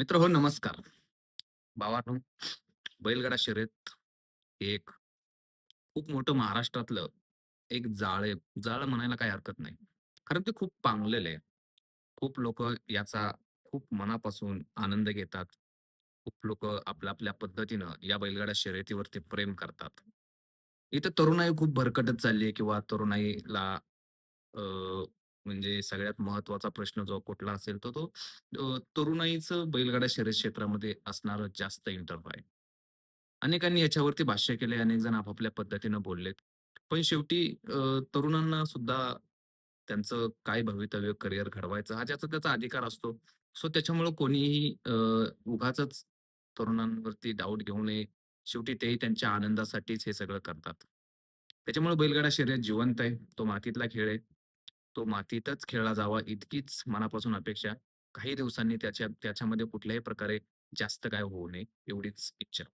मित्र हो नमस्कार. भावानो, बैलगाडा शर्यत एक खूप मोठं महाराष्ट्रातलं एक जाळ आहे. जाळ म्हणायला काही हरकत नाही. कारण ते खूप पांगलेलं आहे. खूप लोक याचा खूप मनापासून आनंद घेतात. खूप लोक आपल्या आपल्या पद्धतीनं या बैलगाडा शर्यतीवरती प्रेम करतात. इथं तरुणाई खूप भरकटत चालली आहे किंवा तरुणाईला म्हणजे सगळ्यात महत्त्वाचा प्रश्न जो कुठला असेल तर तो अ, तरुणाईचं बैलगाडा शर्यत क्षेत्रामध्ये असणारं जास्त इंटरव्ह आहे. अनेकांनी याच्यावरती भाष्य केले, अनेक जण आपापल्या पद्धतीनं बोललेत. पण शेवटी तरुणांना सुद्धा त्यांचं काय भवितव्य, करिअर घडवायचं हा ज्याचा त्याचा अधिकार असतो. सो त्याच्यामुळे कोणीही उगाच उगाचच तरुणांवरती डाऊट घेऊ नये. शेवटी तेही त्यांच्या आनंदासाठीच हे सगळं करतात. त्याच्यामुळे बैलगाडा शर्यत जिवंत आहे. तो मातीतला खेळ आहे. तो मातीतच खेळला जावा इतकीच मनापासून अपेक्षा. काही दिवसांनी त्याच्या त्याच्यामध्ये कुठल्याही प्रकारे जास्त काय होऊ नये एवढीच इच्छा.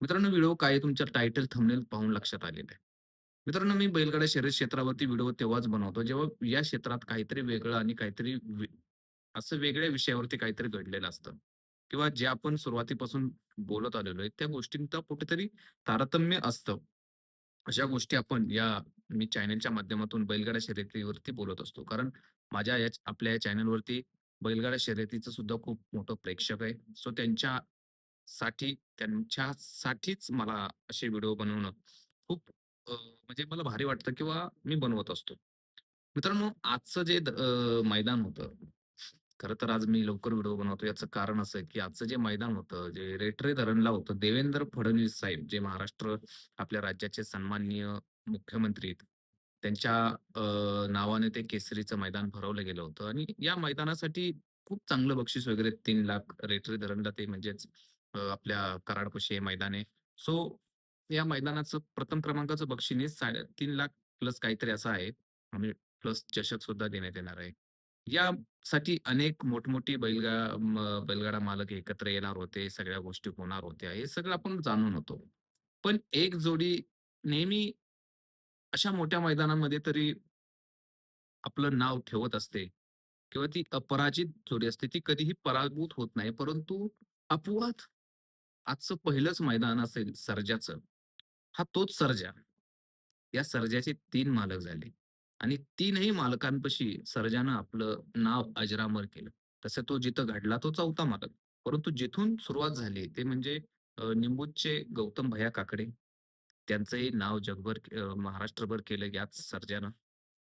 मित्रांनो व्हिडिओ काय तुमच्या टायटल थंबनेल पाहून लक्षात आलेलं आहे. मित्रांनो मी बैलगाडा शर्यत क्षेत्रावरती व्हिडिओ तेव्हाच बनवतो जेव्हा या क्षेत्रात काहीतरी वेगळं आणि काहीतरी वे असं वेगळ्या विषयावरती काहीतरी घडलेलं असतं किंवा जे आपण सुरुवातीपासून बोलत आलेलो आहे त्या गोष्टींचं कुठेतरी तारतम्य असतं. अशा गोष्टी आपण या मी चॅनलच्या माध्यमातून बैलगाडा शर्यतीवरती बोलत असतो. कारण माझ्या या आपल्या या चॅनलवरती बैलगाडा शर्यतीचं सुद्धा खूप मोठं प्रेक्षक आहे. सो त्यांच्यासाठी त्यांच्यासाठीच मला असे व्हिडिओ बनवणं खूप म्हणजे मला भारी वाटतं किंवा मी बनवत असतो. मित्रांनो आजचं जे द मैदान होतं, खरं तर आज मी लवकर व्हिडिओ बनवतो याचं कारण असं की आजचं जे मैदान होतं, जे रेटरे धरणला होतं, देवेंद्र फडणवीस साहेब जे महाराष्ट्र आपल्या राज्याचे सन्माननीय मुख्यमंत्री आहेत. त्यांच्या नावाने ते केसरीचं मैदान भरवलं गेलं होतं आणि या मैदानासाठी खूप चांगलं बक्षीस वगैरे तीन लाख रेटरे धरणला ते म्हणजेच आपल्या कराडपशी हे मैदान आहे. सो या मैदानाचं प्रथम क्रमांकाचं बक्षीस साडे तीन लाख प्लस काहीतरी असं आहे आणि प्लस चषक सुद्धा देण्यात येणार आहे. यासाठी अनेक मोठमोठी बैलगा म बैलगाडा मालक एकत्र येणार होते. सगळ्या गोष्टी होणार होत्या. हे सगळं आपण जाणून होतो. पण एक जोडी नेहमी अशा मोठ्या मैदानामध्ये तरी आपलं नाव ठेवत असते किंवा ती अपराजित जोडी असते. ती कधीही पराभूत होत नाही. परंतु अपवाद आजचं पहिलंच मैदान असेल सर्जाचं. हा तोच सर्जा. या सर्जाचे तीन मालक झाले आणि तीनही मालकांपाशी सर्जानं आपलं नाव अजरामर केलं. तसं तो जिथं घडला तो चौथा मालक. परंतु जिथून सुरुवात झाली ते म्हणजे निंबूचे गौतम भया काकडे. त्यांचंही नाव जगभर महाराष्ट्रभर केलं यात सर्जानं.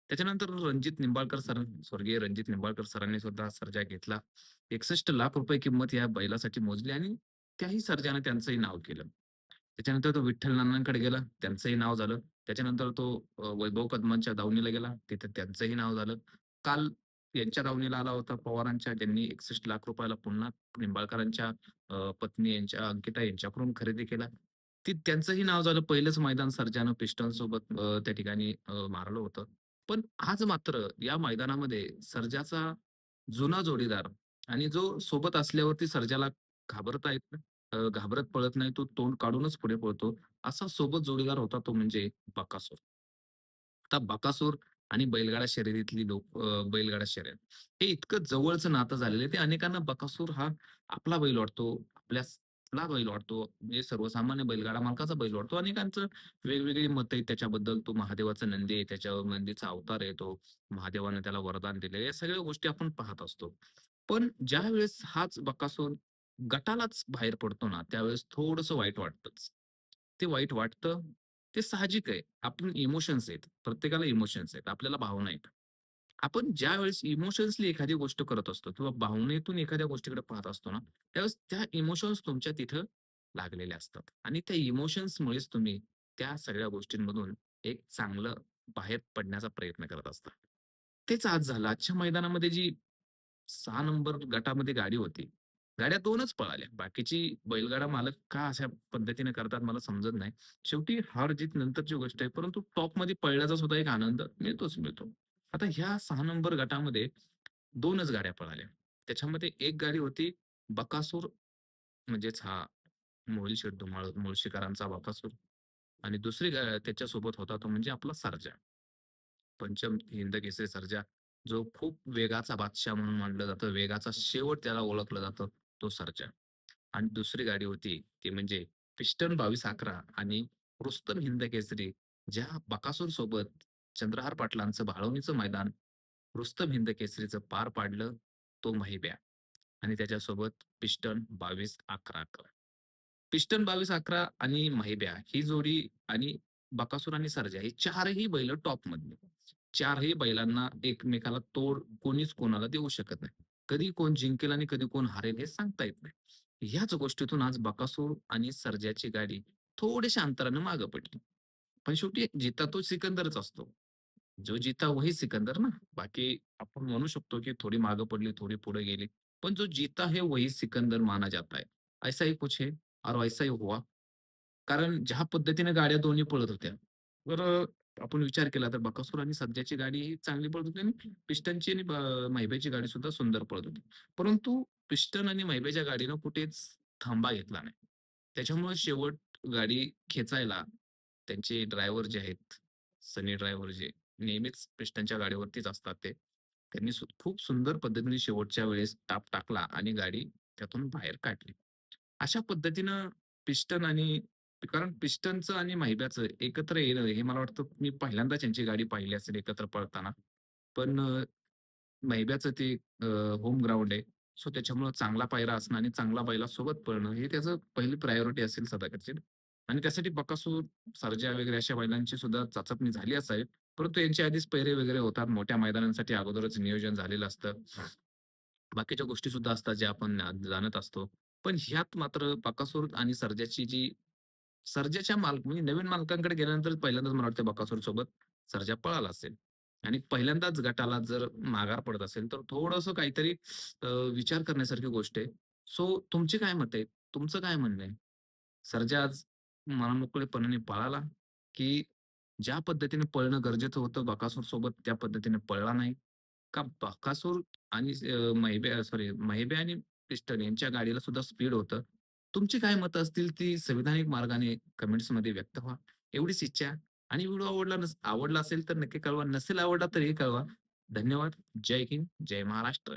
त्याच्यानंतर रणजित निंबाळकर सर स्वर्गीय रणजित निंबाळकर सरांनी सुद्धा सर्जा घेतला. 61 लाख रुपये किंमत या बैलासाठी मोजली आणि त्याही सर्जानं त्यांचंही नाव केलं. त्याच्यानंतर तो विठ्ठल नानांकडे गेला, त्यांचंही नाव झालं. त्याच्यानंतर तो वैभव कदमांच्या दावणीला गेला, तिथे त्यांचंही नाव झालं. काल यांच्या दावणीला आला होता पवारांच्या, ज्यांनी 61 लाख रुपयाला पुन्हा निंबाळकरांच्या पत्नी यांच्या अंकिता यांच्याकडून खरेदी केला. ती त्यांचंही नाव झालं. पहिलंच मैदान सर्जानं पिस्टनसोबत सोबत त्या ठिकाणी मारलं होतं. पण आज मात्र या मैदानामध्ये सर्जाचा जुना जोडीदार आणि जो सोबत असल्यावरती सर्जाला घाबरता येत नाही घाबरत पळत नाही, तो तोंड काढूनच पुढे पळतो. असा सोबत जोडीदार होता तो म्हणजे बकासूर. आता बकासूर आणि बैलगाडा शर्यतीतली लोक बैलगाडा शर्यत हे इतकं जवळचं नातं झालेलं आहे. ते अनेकांना बकासूर हा आपला बैल वाटतो, आपल्याला बैल वाटतो. म्हणजे सर्वसामान्य बैलगाडा मालकाचा बैल वाटतो. अनेकांचं वेगवेगळी मत आहेत त्याच्याबद्दल. तो महादेवाचा नंदी आहे, त्याच्यावर नंदीचा अवतार आहे तो. महादेवाने त्याला वरदान दिले. या सगळ्या गोष्टी आपण पाहत असतो. पण ज्यावेळेस हाच बकासूर गटालाच बाहेर पडतो ना, त्यावेळेस थोडंसं वाईट वाटतंच. ते वाईट वाटतं, ते साहजिक आहे. आपण इमोशन्स आहेत. प्रत्येकाला इमोशन्स आहेत. आपल्याला भावना आहेत. आपण ज्यावेळेस इमोशन्सली एखादी गोष्ट करत असतो किंवा भावनेतून एखाद्या गोष्टीकडे पाहत असतो ना, त्यावेळेस त्या इमोशन्स तुमच्या तिथं लागलेल्या असतात आणि त्या इमोशन्समुळेच तुम्ही त्या सगळ्या गोष्टींमधून एक चांगलं बाहेर पडण्याचा प्रयत्न करत असता. तेच आज झालं. आजच्या मैदानामध्ये जी सहा नंबर गटामध्ये गाडी होती. गाड्या दोनच पळाल्या. बाकीची बैलगाडा मालक का अशा पद्धतीने करतात मला समजत नाही. शेवटी हार-जीत नंतरची गोष्ट आहे. परंतु टॉपमध्ये पळण्याचा सुद्धा एक आनंद मिळतोच मिळतो. आता ह्या सहा नंबर गटामध्ये दोनच गाड्या पळाल्या. त्याच्यामध्ये एक गाडी होती बकासूर म्हणजेच हा मोहिल शेठ धुमाळ मुळशीकरांचा बकासूर आणि दुसरी त्याच्यासोबत होता तो म्हणजे आपला सर्जा. पंचम हिंद केसरी सर्जा, जो खूप वेगाचा बादशाह म्हणून मानलं जातं. वेगाचा शेवट त्याला ओळखलं जातं. तो आणि दुसरी गाडी होती ती म्हणजे पिस्टन 2211 आणि रुस्तम हिंद केसरी ज्या बकासूर सोबत चंद्रहार पाटलांचं भाळवणीचं मैदान रुस्तम हिंद केसरीचं पार पाडलं तो महिब्या. आणि त्याच्यासोबत पिस्टन 2211 पिस्टन 2211 आणि महिब्या ही जोडी आणि बकासूर आणि सरजा हे चारही बैल टॉप मधले चारही बैलांना एकमेकाला तोड कोणीच कोणाला देऊ शकत नाही. कधी कोण जिंकेल आणि कधी कोण हारेल हे सांगता येत नाही. ह्याच गोष्टीतून आज बकासूर आणि सर्जाची गाडी थोड्याशा अंतराने मागं पडली. पण शेवटी जिता तो सिकंदरच असतो. जो जिता वही सिकंदर ना. बाकी आपण म्हणू शकतो की थोडी मागं पडली थोडी पुढे गेली. पण जो जीता है वही सिकंदर माना जाता है ऐसा ही कुछ है और ऐसा ही हुआ. कारण ज्या पद्धतीने गाड्या दोन्ही पळत होत्या तर आपण विचार केला तर बकासूर आणि सध्याची गाडी ही चांगली पळत होती आणि पिस्टनची आणि ब- महिब्याची गाडी सुद्धा सुंदर पळत होती. परंतु पिस्टन आणि महिब्याच्या गाडीनं कुठेच थांबा घेतला नाही. त्याच्यामुळे शेवट गाडी खेचायला त्यांचे ड्रायव्हर जे आहेत सनी ड्रायव्हर जे नेहमीच पिस्टनच्या गाडीवरतीच असतात ते त्यांनी खूप सुंदर पद्धतीने शेवटच्या वेळेस टाप टाकला आणि गाडी त्यातून बाहेर काढली. अशा पद्धतीनं पिस्टन आणि कारण पिस्टनचं आणि महिब्याचं एकत्र येणं हे मला वाटतं मी पहिल्यांदाच यांची गाडी पाहिली असेल एकत्र पळताना. पण महिब्याचं ते होम ग्राउंड आहे. सो त्याच्यामुळं चांगला पायरा असणं आणि चांगला बैला सोबत पळणं हे त्याचं पहिली प्रायोरिटी असेल सदाकडची आणि त्यासाठी बकासूर सर्जा वगैरे अशा बैलांची सुद्धा चाचपणी झाली असावी. परंतु यांच्या आधीच पैरे वगैरे होतात. मोठ्या मैदानांसाठी अगोदरच नियोजन झालेलं असतं. बाकीच्या गोष्टी सुद्धा असतात ज्या आपण जाणत असतो. पण ह्यात मात्र बकासूर आणि सर्जाची जी सर्जाच्या मालक म्हणजे नवीन मालकांकडे गेल्यानंतर पहिल्यांदाच मला वाटतं बकासूर सोबत सर्जा पळाला असेल. आणि पहिल्यांदाच गटाला जर माघार पडत असेल तर थोडस काहीतरी विचार करण्यासारखी गोष्ट आहे. सो तुमची काय मत आहे तुमचं काय म्हणणं आहे? सर्जा आज मनमोकळेपणाने पळाला की ज्या पद्धतीने पळणं गरजेचं होतं बकासूर सोबत त्या पद्धतीने पळला नाही? का बकासूर आणि अ, सॉरी महिबे आणि पिस्टन यांच्या गाडीला सुद्धा स्पीड होतं? तुमची काय मतं असतील ती संविधानिक मार्गाने कमेंट्समध्ये व्यक्त व्हा. एवढीच इच्छा आणि व्हिडिओ आवडला नस आवडला असेल तर नक्की कळवा. नसेल आवडला तरीही कळवा. धन्यवाद. जय हिंद. जय महाराष्ट्र.